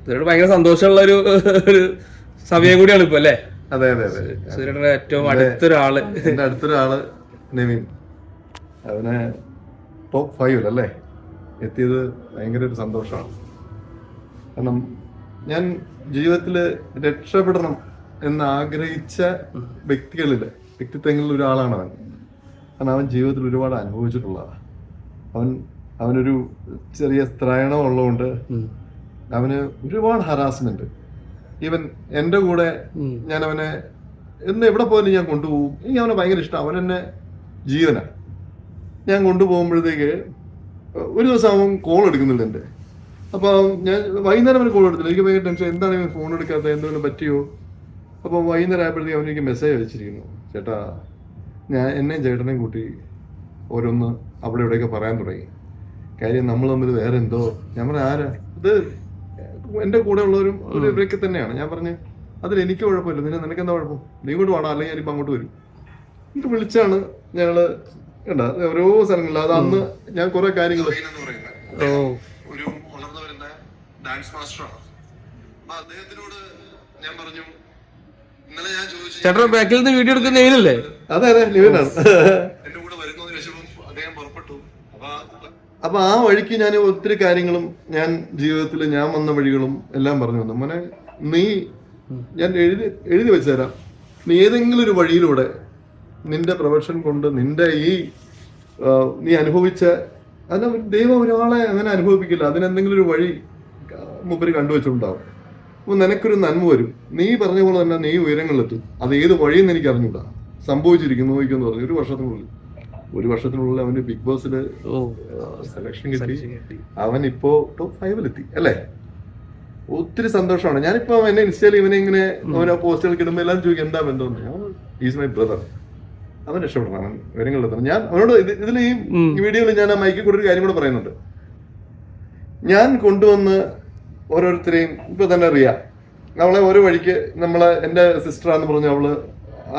സുധീരേട്ടൻ ഭയങ്കര സന്തോഷമുള്ള ഒരു ഒരു സമയം കൂടിയാണ് ഇപ്പൊ അല്ലേ? അതെ അതെ അതെ. ഏറ്റവും അടുത്തൊരാൾ. എന്റെ അടുത്തൊരാൾ നിവിൻ. അവന് ടോപ്പ് ഫൈവ് അല്ലേ? എത്തിയത് ഭയങ്കര ഒരു സന്തോഷമാണ്. കാരണം ഞാൻ ജീവിതത്തിൽ രക്ഷപ്പെടണം എന്ന് ആഗ്രഹിച്ച വ്യക്തികളിൽ വ്യക്തിത്വങ്ങളിൽ ഒരാളാണ് അവൻ. കാരണം അവൻ ജീവിതത്തിൽ ഒരുപാട് അനുഭവിച്ചിട്ടുള്ളതാണ്. അവൻ അവനൊരു ചെറിയ സ്ത്രയണം ഉള്ളതുകൊണ്ട് അവന് ഒരുപാട് ഹറാസ്മെന്റ് ഈവൻ എന്റെ കൂടെ. ഞാൻ അവനെ എന്ന് എവിടെ പോയാലും ഞാൻ കൊണ്ടുപോകും. എനിക്ക് അവനെ ഭയങ്കര ഇഷ്ടം. അവൻ എന്നെ ജീവനാണ് ഞാൻ കൊണ്ടുപോകുമ്പോഴത്തേക്ക് ഒരു ദിവസം അവൻ കോൾ എടുക്കുന്നില്ല എന്റെ. അപ്പോൾ ഞാൻ വൈകുന്നേരം അവന് കോൾ എടുത്തില്ല. എനിക്ക് ഭയങ്കര ടെൻഷൻ എന്താണ് ഇവൻ ഫോൺ എടുക്കാത്ത? എന്തെങ്കിലും പറ്റിയോ? അപ്പോൾ വൈകുന്നേരം ആയപ്പോഴത്തേക്ക് അവൻ എനിക്ക് മെസ്സേജ് അയച്ചിരിക്കുന്നു. ചേട്ടാ ഞാൻ എന്നെയും ചേട്ടനെയും കൂട്ടി ഓരോന്ന് അവിടെ ഇവിടെയൊക്കെ പറയാൻ തുടങ്ങി. കാര്യം നമ്മൾ തമ്മിൽ വേറെ എന്തോ? ഞാൻ പറഞ്ഞ ആരാ? ഇത് എന്റെ കൂടെ ഉള്ളവരും ഒരു ഇവരൊക്കെ തന്നെയാണ്. ഞാൻ പറഞ്ഞു അതിൽ എനിക്ക് കുഴപ്പമില്ല. നിന്നെ നിനക്ക് എന്താ കുഴപ്പം? നീ ഇങ്ങോട്ട് വേണം അല്ലെങ്കിൽ ഞാനിപ്പോൾ അങ്ങോട്ട് വരും. എന്നിട്ട് വിളിച്ചാണ് ഞങ്ങൾ കണ്ട? ഓരോ സ്ഥലങ്ങളിൽ. അത് അന്ന് ഞാൻ കുറെ കാര്യങ്ങൾ ഓ. ഒരു വളർന്നു വരുന്ന ഡാൻസ് മാസ്റ്ററാണ് അപ്പൊ അദ്ദേഹത്തിനോട് ഞാൻ പറഞ്ഞു ചേട്ടൻ ബാക്കിൽ നിന്ന് വീഡിയോ എടുക്കുന്ന നെയിലല്ലേ അതെ അതെ ലിവിനാണ് എന്റെ കൂടെ വരുന്നതിന് ശേഷം അദ്ദേഹം പുറപ്പെട്ടു. അപ്പൊ ആ വഴിക്ക് ഞാൻ ഒത്തിരി കാര്യങ്ങളും ഞാൻ ജീവിതത്തിൽ ഞാൻ വന്ന വഴികളും എല്ലാം പറഞ്ഞു വന്നു മോനെ നീ ഞാൻ എഴുതി എഴുതി വെച്ചുതരാം. നീ ഏതെങ്കിലും ഒരു വഴിയിലൂടെ നിന്റെ പ്രൊഫഷൻ കൊണ്ട് നിന്റെ ഈ നീ അനുഭവിച്ച അല്ല ദൈവം ഒരാളെ അങ്ങനെ അനുഭവിപ്പിക്കില്ല. അതിനെന്തെങ്കിലും ഒരു വഴി മുമ്പിൽ കണ്ടുവച്ചിട്ടുണ്ടാവും. അപ്പൊ നിനക്കൊരു നന്മ വരും. നീ പറഞ്ഞ പോലെ തന്നെ നീ ഉയരങ്ങളിലെത്തും. അത് ഏത് വഴിയെന്ന് എനിക്ക് അറിഞ്ഞൂടാ. സംഭവിച്ചിരിക്കുന്നു നോക്കിയെന്ന് പറഞ്ഞു. ഒരു വർഷത്തിനുള്ളിൽ. ഒരു വർഷത്തിനുള്ളിൽ അവന് ബിഗ് ബോസിൽ സെലക്ഷൻ കിട്ടി. അവൻ ഇപ്പോ ടോപ്പ് ഫൈവിലെത്തി അല്ലേ? ഒത്തിരി സന്തോഷമാണ്. ഞാനിപ്പോ എന്നെ ഇൻസ്റ്റയിൽ ഇവനെ ഇങ്ങനെ ഓരോ പോസ്റ്റുകൾ ഇടുമ്പോൾ എല്ലാം ചോദിക്കും എന്താ ബന്ധം? ഈസ് മൈ ബ്രദർ അവൻ രക്ഷപ്പെടണം അവൻ വിവരങ്ങളിലെത്തണം ഞാൻ അവനോട് ഇത് ഇതിൽ ഈ. വീഡിയോയിൽ ഞാൻ ആ മൈക്കിൽ കൂടെ ഒരു കാര്യം കൂടെ പറയുന്നുണ്ട്. ഞാൻ കൊണ്ടുവന്ന് ഓരോരുത്തരെയും ഇപ്പൊ തന്നെ അറിയാം അവളെ ഓരോ വഴിക്ക് നമ്മളെ എന്റെ സിസ്റ്ററാന്ന് പറഞ്ഞു അവൾ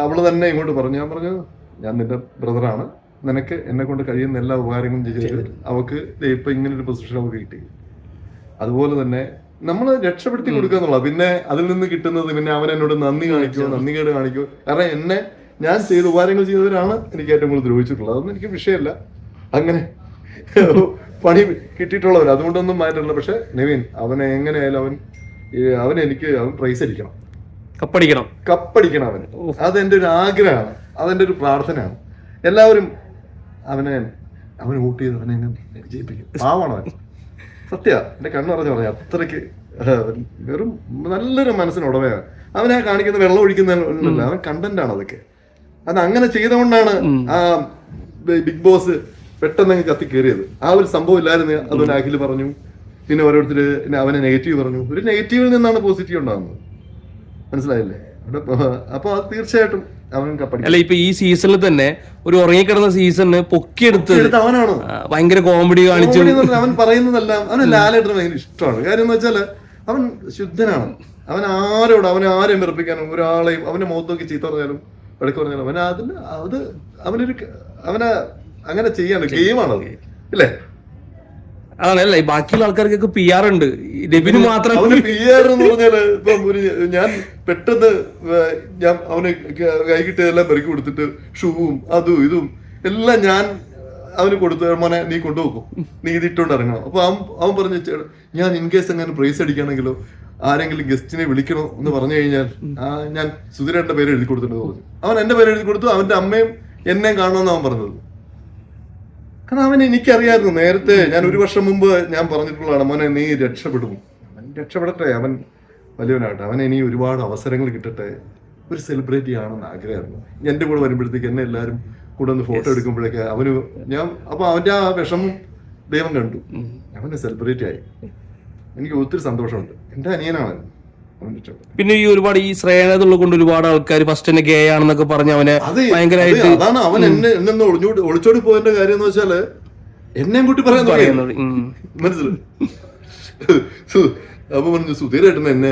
അവൾ തന്നെ ഇങ്ങോട്ട് പറഞ്ഞു. ഞാൻ പറഞ്ഞു ഞാൻ നിന്റെ ബ്രദറാണ് നിനക്ക് എന്നെ കൊണ്ട് കഴിയുന്ന എല്ലാ ഉപകാരങ്ങളും ചെയ്ത് അവക്ക് ഇപ്പൊ ഇങ്ങനെ ഒരു പൊസിഷൻ അവൾക്ക് കിട്ടി. അതുപോലെ തന്നെ നമ്മൾ രക്ഷപ്പെടുത്തി കൊടുക്കുക എന്നുള്ളത്. പിന്നെ അതിൽ നിന്ന് കിട്ടുന്നത് പിന്നെ അവൻ എന്നോട് നന്ദി കാണിക്കുമോ നന്ദി കേട് കാണിക്കുമോ കാരണം എന്നെ ഞാൻ ചെയ്ത ഉപകാരങ്ങൾ ചെയ്തവരാണ് എനിക്ക് ഏറ്റവും കൂടുതൽ ദ്രോഹിച്ചിട്ടുള്ളത്. അതൊന്നും എനിക്ക് വിഷയമല്ല. അങ്ങനെ പണി കിട്ടിയിട്ടുള്ളവർ. അതുകൊണ്ടൊന്നും മാറ്റില്ല പക്ഷെ നവീൻ അവനെ എങ്ങനെയായാലും അവൻ അവൻ എനിക്ക് അവൻ പ്രൈസ് അടിക്കണം. കപ്പടിക്കണം. കപ്പടിക്കണം അവന്. അതെന്റെ ഒരു ആഗ്രഹമാണ്. അതെന്റെ ഒരു പ്രാർത്ഥനയാണ്. എല്ലാവരും അവനെ അവന് വോട്ട് ചെയ്ത് അവനെ ജയിപ്പിക്കും. വിജയിപ്പിക്കും പാവാണ് അവൻ. സത്യ എന്റെ കണ്ണു പറഞ്ഞു അത്രയ്ക്ക് വെറും നല്ലൊരു മനസ്സിന് ഉടമയാണ്. അവനെ കാണിക്കുന്ന വെള്ളം ഒഴിക്കുന്ന ഉണ്ടല്ലോ അവൻ കണ്ടന്റ് ആണ് അതൊക്കെ. അത് അങ്ങനെ ചെയ്തുകൊണ്ടാണ് ആ ബിഗ് ബോസ് പെട്ടെന്ന് അങ്ങ് കത്തി കയറിയത്. ആ ഒരു സംഭവം ഇല്ലായിരുന്നു. അതുപോലെ അഖിൽ പറഞ്ഞു. പിന്നെ ഓരോരുത്തര് പിന്നെ അവനെ നെഗറ്റീവ് പറഞ്ഞു. ഒരു നെഗറ്റീവിൽ നിന്നാണ് പോസിറ്റീവ് ഉണ്ടാകുന്നത്. മനസ്സിലായില്ലേ? അപ്പോൾ അത് തീർച്ചയായിട്ടും അല്ല ഇപ്പൊ ഈ സീസണിൽ തന്നെ ഒരു ഉറങ്ങിക്കിടന്ന സീസണിന് പൊക്കിയെടുത്ത് അവനാണോ? ഭയങ്കര കോമഡി കാണിച്ചു. അവൻ പറയുന്നതെല്ലാം അവന് ലാലേട്ടന് ഭയങ്കര ഇഷ്ടമാണ്. കാര്യം എന്ന് വെച്ചാൽ അവൻ ശുദ്ധനാണ്. അവൻ ആരോട് അവനെ ആരെയും വെറുപ്പിക്കാനും ഒരാളെയും അവന്റെ മുഖത്ത് നോക്കി ചീത്ത പറഞ്ഞാലും വഴക്ക് പറഞ്ഞാലും അവൻ അതിന് അത് അവനൊരു അവനെ അങ്ങനെ ചെയ്യാണ് ഗെയിമാണത് ഇല്ലേ? അതാണ് അല്ല ഈ ബാക്കിയുള്ള ആൾക്കാർക്കൊക്കെ പി ആർ ഉണ്ട്. രബിന് മാത്രം പി ആർ എന്ന് പറഞ്ഞാൽ ഇപ്പം ഒരു ഞാൻ പെട്ടെന്ന് ഞാൻ അവന് ക- കിട്ടിയതെല്ലാം പെറുക്കി കൊടുത്തിട്ട് ഷൂവും അതും ഇതും എല്ലാം ഞാൻ അവന് കൊടുത്തു മോനെ നീ കൊണ്ടുപോകും നീ ഇതിട്ടോണ്ട് ഇറങ്ങണം. അപ്പൊ അവൻ അവൻ പറഞ്ഞു ഞാൻ ഇൻ കേസ് എങ്ങനെ പ്രൈസ് അടിക്കുകയാണെങ്കിലോ ആരെങ്കിലും ഗസ്റ്റിനെ വിളിക്കണോ എന്ന് പറഞ്ഞു കഴിഞ്ഞാൽ ആ ഞാൻ സുധീരന്റെ പേര് എഴുതി കൊടുത്തിട്ടുണ്ട് പറഞ്ഞു. അവൻ എന്റെ പേര് എഴുതി കൊടുത്തു അവന്റെ അമ്മയും എന്നെയും കാണണമെന്ന് അവൻ പറഞ്ഞത്. കാരണം അവൻ എനിക്കറിയായിരുന്നു. നേരത്തെ ഞാൻ ഒരു വർഷം മുമ്പ് ഞാൻ പറഞ്ഞിട്ടുള്ളതാണ് മോനെ നീ രക്ഷപ്പെടും. അവൻ രക്ഷപ്പെടട്ടെ. അവൻ വലിയവനാകട്ടെ. അവൻ ഇനി ഒരുപാട് അവസരങ്ങൾ കിട്ടട്ടെ. ഒരു സെലിബ്രിറ്റി ആണെന്ന് ആഗ്രഹമായിരുന്നു. എന്റെ കൂടെ വരുമ്പോഴത്തേക്ക് എന്നെ എല്ലാവരും കൂടെ ഒന്ന് ഫോട്ടോ എടുക്കുമ്പോഴേക്ക് അവന് ഞാൻ അപ്പൊ അവന്റെ ആ വിഷമം ദൈവം കണ്ടു. അവന് സെലിബ്രിറ്റി ആയി. എനിക്ക് ഒത്തിരി സന്തോഷമുണ്ട്. എന്റെ അനിയനാണ് പിന്നെ ഈ ഒരുപാട് ഈ ശ്രേണതുള്ള കൊണ്ട് ഒരുപാട് ആൾക്കാർ ഫസ്റ്റ് തന്നെ ഗേ ആണെന്നൊക്കെ പറഞ്ഞ് അവനെ ഭയങ്കരമായിട്ട് അതാണ് അവൻ എന്നെ എന്നെ ഒളിഞ്ഞോടി ഒളിച്ചോടി പോയതിന്റെ കാര്യം എന്ന് വെച്ചാൽ എന്നെയും കൂട്ടി പറയാൻ പറയുന്നത്. മനസ്സിലായി? അപ്പൊ പറഞ്ഞു സുധീരേട്ടൻ എന്നെ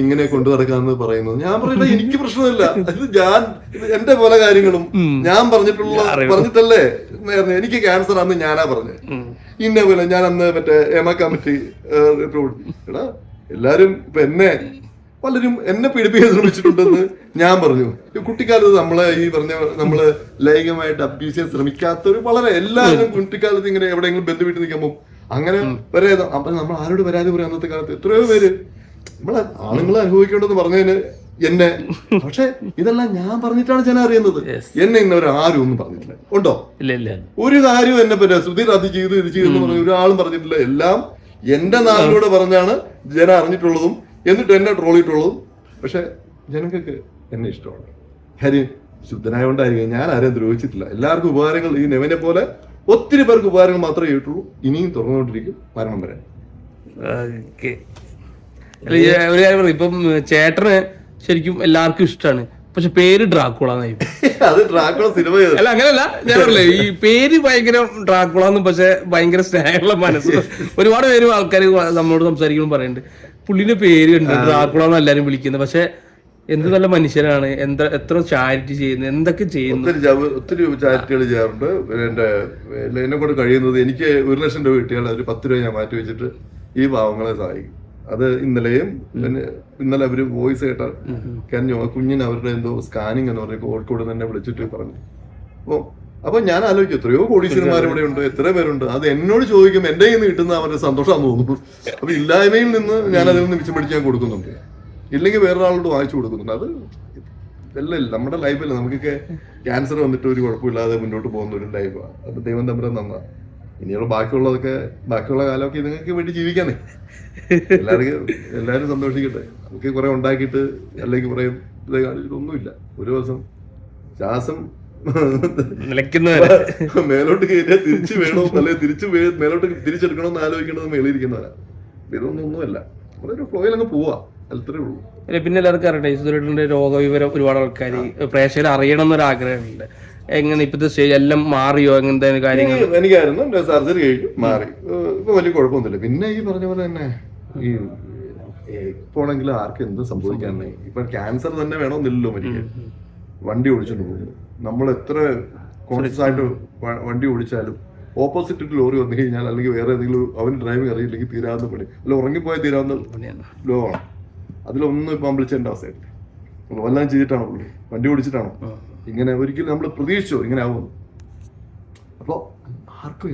ഇങ്ങനെ കൊണ്ടു നടക്കാന്ന് പറയുന്നത് ഞാൻ പറയുന്നത് എനിക്ക് പ്രശ്നമില്ല. ഞാൻ എന്റെ പല കാര്യങ്ങളും ഞാൻ പറഞ്ഞിട്ടുള്ള പറഞ്ഞിട്ടല്ലേ. എനിക്ക് ക്യാൻസർ ആണെന്ന് ഞാനാ പറഞ്ഞത് ഇന്നേ പോലെ ഞാൻ അന്ന് മറ്റേ എമ കമ്മിറ്റി എടാ എല്ലാരും ഇപ്പൊ എന്നെ പലരും എന്നെ പീഡിപ്പിക്കാൻ ശ്രമിച്ചിട്ടുണ്ടെന്ന് ഞാൻ പറഞ്ഞു. കുട്ടിക്കാലത്ത് നമ്മളെ ഈ പറഞ്ഞ നമ്മൾ ലൈംഗികമായിട്ട് അബ്യൂസ് ചെയ്യാൻ ശ്രമിക്കാത്തവര് വളരെ എല്ലാവരും കുട്ടിക്കാലത്ത് ഇങ്ങനെ എവിടെയെങ്കിലും ബന്ധുവിട്ട് നിൽക്കുമ്പോൾ അങ്ങനെ വരെ അപ്പൊ നമ്മൾ ആരോട് പരാതി പറയാം അന്നത്തെ കാലത്ത്? എത്രയോ പേര് നമ്മളെ ആണുങ്ങൾ അനുഭവിക്കേണ്ടെന്ന് പറഞ്ഞതിന് എന്നെ. പക്ഷെ ഇതെല്ലാം ഞാൻ പറഞ്ഞിട്ടാണ് ജനം അറിയുന്നത്. എന്നെ ഇന്നവർ ആരും ഒന്നും പറഞ്ഞിട്ടില്ല. ഉണ്ടോ? ഇല്ല ഇല്ല. ഒരു കാര്യവും എന്നെ പറ്റില്ല സുധീർ അത് ചെയ്തു ഇത് ചെയ്തു എന്ന് പറഞ്ഞു ഒരാളും പറഞ്ഞിട്ടില്ല. എല്ലാം എന്റെ നാളിലൂടെ പറഞ്ഞാണ് ജനം അറിഞ്ഞിട്ടുള്ളതും എന്നിട്ട് എന്നെ ട്രോളിയിട്ടുള്ളതും പക്ഷെ ജനങ്ങൾക്ക് എന്നെ ഇഷ്ടമാണ്. കാര്യം ശുദ്ധനായോണ്ടായിരിക്കും. ഞാൻ ആരെയും ദ്രോഹിച്ചിട്ടില്ല. എല്ലാവർക്കും ഉപകാരങ്ങൾ ഈ നെവനെ പോലെ ഒത്തിരി പേർക്ക് ഉപകാരങ്ങൾ മാത്രമേ ചെയ്തിട്ടുള്ളൂ. ഇനിയും തുറന്നുകൊണ്ടിരിക്കും മരണം വരെ. ഒരു കാര്യം ഇപ്പം ചേട്ടന് ശരിക്കും എല്ലാവർക്കും ഇഷ്ടമാണ് പക്ഷെ പേര് ഡ്രാക്കുള അത് ഡ്രാക്കുള സിനിമ അല്ല അങ്ങനല്ല. ഞാൻ പറഞ്ഞില്ലേ ഈ പേര് ഭയങ്കര ഡ്രാക്കുളാന്നും പക്ഷെ ഭയങ്കര സ്നേഹമുള്ള മനസ്സ്. ഒരുപാട് പേര് ആൾക്കാർ നമ്മളോട് സംസാരിക്കുമ്പോൾ പറയുന്നുണ്ട്. പുള്ളിന്റെ പേര് ഉണ്ട് ഡ്രാക്കുളാണ് എല്ലാരും വിളിക്കുന്നത്. പക്ഷെ എന്ത് നല്ല മനുഷ്യനാണ് എന്താ എത്ര ചാരിറ്റി ചെയ്യുന്നു എന്തൊക്കെ ചെയ്യുന്നു. ഒത്തിരി ചാരിറ്റികൾ ചെയ്യാറുണ്ട്. എന്റെ എന്നെ കൊണ്ട് കഴിയുന്നത് എനിക്ക് ഒരു ലക്ഷം രൂപ കിട്ടിയാൽ ഒരു പത്ത് രൂപ ഞാൻ മാറ്റി വെച്ചിട്ട് ഈ പാവങ്ങളെ സഹായിക്കും. അത് ഇന്നലെയും പിന്നെ ഇന്നലെ അവർ വോയിസ് കേട്ടാൽ കരഞ്ഞു കുഞ്ഞിന് അവരുടെ എന്തോ സ്കാനിങ് എന്ന് പറഞ്ഞ കോഴിക്കോട് തന്നെ വിളിച്ചിട്ട് പറഞ്ഞു. അപ്പൊ അപ്പൊ ഞാൻ ആലോചിക്കും എത്രയോ കോടീശ്വരന്മാർ ഇവിടെ ഉണ്ട് എത്ര പേരുണ്ട്. അത് എന്നോട് ചോദിക്കും എന്റെ കയ്യിൽ നിന്ന് കിട്ടുന്ന അവരുടെ സന്തോഷമാണെന്ന് തോന്നുന്നു. അപ്പൊ ഇല്ലായ്മയിൽ നിന്ന് ഞാൻ അതിൽ നിന്ന് മിച്ചം പിടിച്ച് ഞാൻ കൊടുക്കുന്നുണ്ട്. ഇല്ലെങ്കിൽ വേറൊരാളോട് വാങ്ങിച്ചു കൊടുക്കുന്നുണ്ട്. അത് ഇല്ല നമ്മുടെ ലൈഫല്ല നമുക്കൊക്കെ ക്യാൻസർ വന്നിട്ട് ഒരു കുഴപ്പമില്ലാതെ മുന്നോട്ട് പോകുന്ന ഒരു ലൈഫാണ് അത് ദൈവം തമ്മിൽ നന്നാ ഇനിയുള്ള ബാക്കിയുള്ളതൊക്കെ ബാക്കിയുള്ള കാലമൊക്കെ നിങ്ങൾക്ക് വേണ്ടി ജീവിക്കാനേ. എല്ലാവർക്കും എല്ലാവരും സന്തോഷിക്കട്ടെ. നമുക്ക് കുറെ ഉണ്ടാക്കിയിട്ട് അല്ലെങ്കിൽ കുറെ ഇത് കാണിച്ചിട്ടൊന്നുമില്ല ഒരു ദിവസം ശ്വാസം മേലോട്ട് കയറിയാൽ തിരിച്ചു വേണോ? അല്ലെ തിരിച്ചു മേലോട്ട് തിരിച്ചെടുക്കണോ എന്ന് ആലോചിക്കണത് മേളിയിരിക്കുന്നവരാ ഇതൊന്നും ഒന്നുമല്ല. നമ്മളൊരു ഫ്ലോയിൽ അങ്ങ് പോവാ. അത്രേ ഉള്ളൂ. അല്ല, പിന്നെ എല്ലാവർക്കും അറിയട്ടെ സുധീരേട്ടന്റെ രോഗവിവരം ഒരുപാട് ആൾക്കാർ പ്രേക്ഷകർ അറിയണം എന്നൊരു ആഗ്രഹമുണ്ട്. എങ്ങനെ ഇപ്പത്തെ സ്റ്റേജ് എല്ലാം മാറിയോ? അങ്ങനത്തെ കാര്യങ്ങൾ? എനിക്ക് എനിക്കായിരുന്നു. എന്റെ സർജറി കഴിഞ്ഞു. മാറി. ഇപ്പൊ വലിയ കുഴപ്പമൊന്നുമില്ല. പിന്നെ ഈ പറഞ്ഞ പോലെ തന്നെ ഈ ഇപ്പോണെങ്കിൽ ആർക്കും എന്ത് സംഭവിക്കാനേ ഇപ്പൊ ക്യാൻസർ തന്നെ വേണമെന്നില്ലല്ലോ മരിക്കാൻ. വണ്ടി ഓടിച്ചോണ്ട് പോകുന്നു. നമ്മൾ എത്ര കോൺഷ്യസ് ആയിട്ട് വണ്ടി ഓടിച്ചാലും ഓപ്പോസിറ്റ് ലോറി വന്നു കഴിഞ്ഞാൽ അല്ലെങ്കിൽ വേറെ ഏതെങ്കിലും അവന് ഡ്രൈവിംഗ് അറിയില്ലെങ്കിൽ തീരാവുന്ന പണി. അല്ല ഉറങ്ങിപ്പോയാൽ തീരാവുന്ന ലോ ആണ് അതിലൊന്നും ഇപ്പം വിളിച്ചതിന്റെ അവസ്ഥയായിട്ട് വല്ലതും ചെയ്തിട്ടാണോ പുള്ളി? വണ്ടി ഓടിച്ചിട്ടാണോ? ഇങ്ങനെ ഒരിക്കലും നമ്മൾ പ്രതീക്ഷിച്ചോ ഇങ്ങനെ ആവുമെന്ന്? അപ്പോൾ ആർക്കും